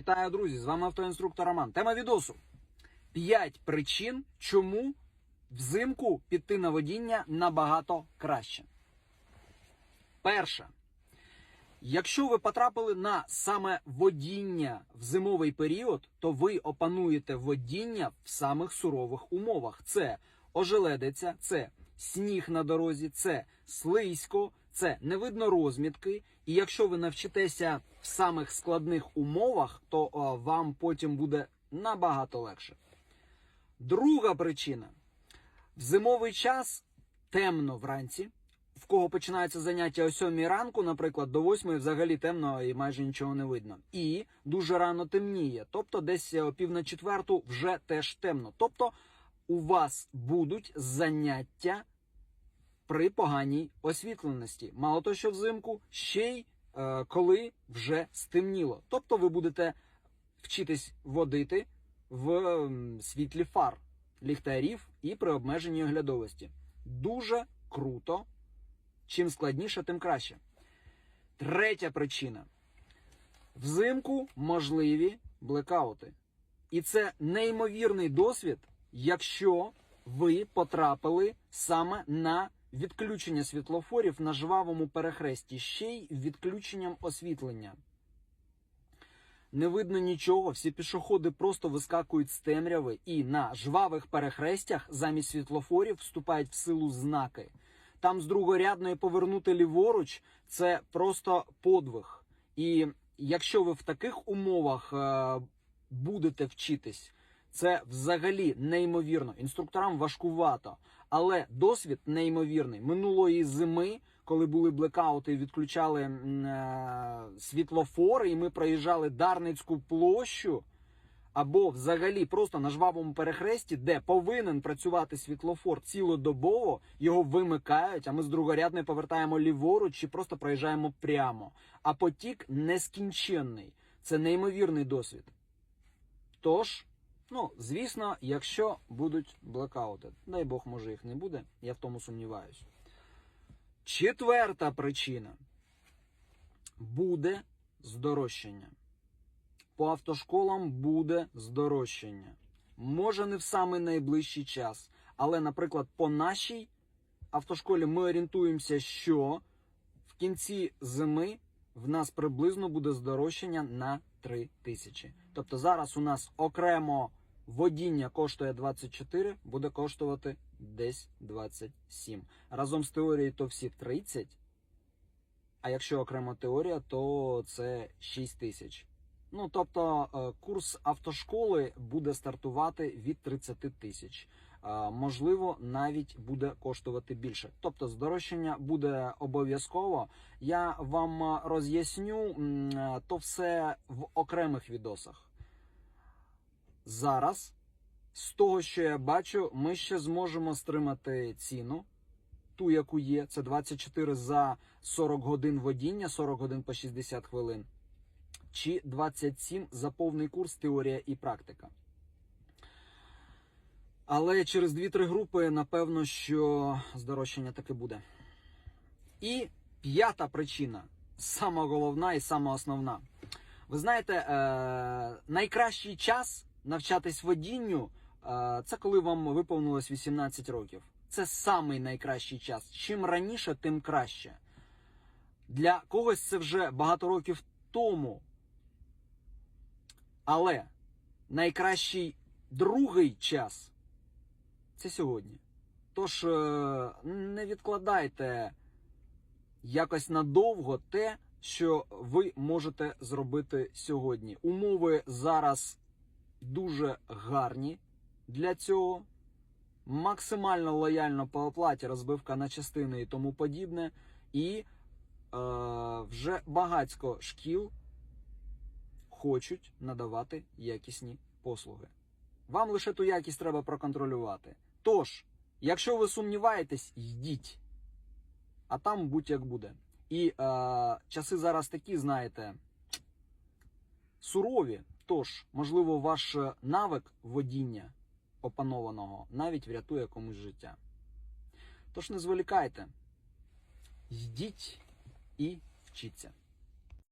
Вітаю, друзі! З вами автоінструктор Роман. Тема відосу: 5 причин, чому взимку піти на водіння набагато краще. Перше. Якщо ви потрапили на саме водіння в зимовий період, то ви опануєте водіння в самих сурових умовах. Це ожеледиця, це сніг на дорозі, це слизько, це не видно розмітки. І якщо ви навчитеся в самих складних умовах, то о, вам потім буде набагато легше. Друга причина: в зимовий час темно вранці. В кого починається заняття о 7 ранку, наприклад, до 8 взагалі темно і майже нічого не видно. І дуже рано темніє. Тобто, десь о пів на четверту вже теж темно. Тобто, у вас будуть заняття при поганій освітленості. Мало того, що взимку, ще й е, коли вже стемніло. Тобто, ви будете вчитись водити в м, світлі фар, ліхтарів і при обмеженій оглядовості. Дуже круто. Чим складніше, тим краще. Третя причина. Взимку можливі блекаути. І це неймовірний досвід, якщо ви потрапили саме на відключення світлофорів на жвавому перехресті, ще й відключенням освітлення. Не видно нічого, всі пішоходи просто вискакують з темряви, і на жвавих перехрестях замість світлофорів вступають в силу знаки. Там з другорядної повернути ліворуч це просто подвиг. І якщо ви в таких умовах е, будете вчитись, це взагалі неймовірно. Інструкторам важкувато, але досвід неймовірний. Минулої зими, коли були блекаути, відключали е, світлофори, і ми проїжджали Дарницьку площу. Або взагалі просто на жвавому перехресті, де повинен працювати світлофор цілодобово, його вимикають, а ми з другорядної повертаємо ліворуч чи просто проїжджаємо прямо. А потік нескінченний. Це неймовірний досвід. Тож, ну, звісно, якщо будуть блекаути, дай Бог, може їх не буде, я в тому сумніваюсь. Четверта причина буде здорожчання по автошколам буде здорожчання. Може, не в самий найближчий час. Але, наприклад, по нашій автошколі ми орієнтуємося, що в кінці зими в нас приблизно буде здорожчання на 3 тисячі. Тобто зараз у нас окремо водіння коштує 24, буде коштувати десь 27. Разом з теорією то всі 30. А якщо окрема теорія, то це 6 тисяч. Ну, тобто, е, курс автошколи буде стартувати від 30 тисяч. Е, Можливо, навіть буде коштувати більше. Тобто, здорожчання буде обов'язково. Я вам е, роз'ясню е, то все в окремих відосах. Зараз, з того, що я бачу, ми ще зможемо стримати ціну. Ту, яку є, це 24 за 40 годин водіння, 40 годин по 60 хвилин чи 27 за повний курс теорія і практика. Але через 2-3 групи, напевно, що здорожчання таки буде. І п'ята причина, сама головна і сама основна. Ви знаєте, е, найкращий час навчатись водінню е, це коли вам виповнилось 18 років. Це самий найкращий час. Чим раніше, тим краще. Для когось це вже багато років тому. Але найкращий другий час це сьогодні. Тож е, не відкладайте якось надовго те, що ви можете зробити сьогодні. Умови зараз дуже гарні для цього. Максимально лояльно по оплаті, розбивка на частини і тому подібне. І е, вже багатько шкіл хочуть надавати якісні послуги. Вам лише ту якість треба проконтролювати. Тож, якщо ви сумніваєтесь, йдіть. А там будь як буде. І е, часи зараз такі, знаєте, сурові. Тож, можливо, ваш навик водіння опанованого навіть врятує комусь життя. Тож не зволікайте, йдіть і вчіться.